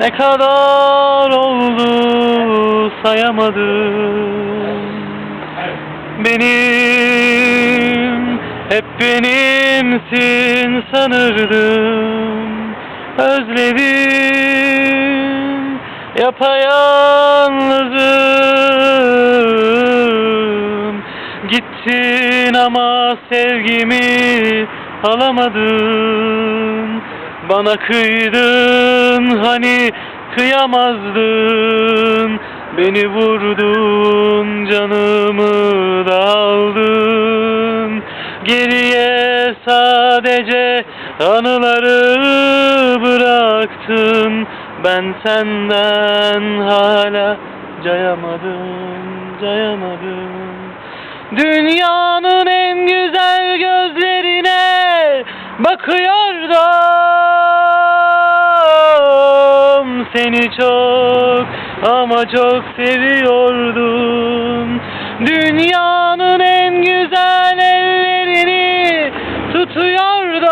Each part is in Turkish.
Ne kadar oldu sayamadım. Benim hep benimsin sanırdım. Özledim yapayalnızım. Gittin ama sevgimi alamadın. Bana kıydın hani kıyamazdın Beni vurdun canımı da aldın Geriye sadece anıları bıraktın. Ben senden hala cayamadım, cayamadım. Dünyanın en güzel gözlerine bakıyordum Seni çok ama çok seviyordum. Dünyanın en güzel ellerini tutuyordum.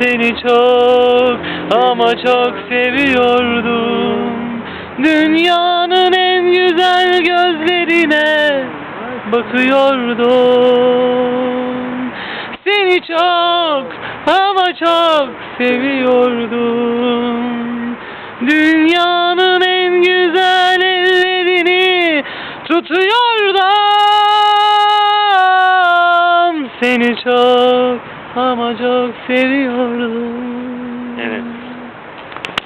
Seni çok ama çok seviyordum. Dünyanın en güzel gözlerine bakıyordum Seni çok ama çok seviyordum. Dünyanın en güzel ellerini tutuyordum. Seni çok ama çok seviyordum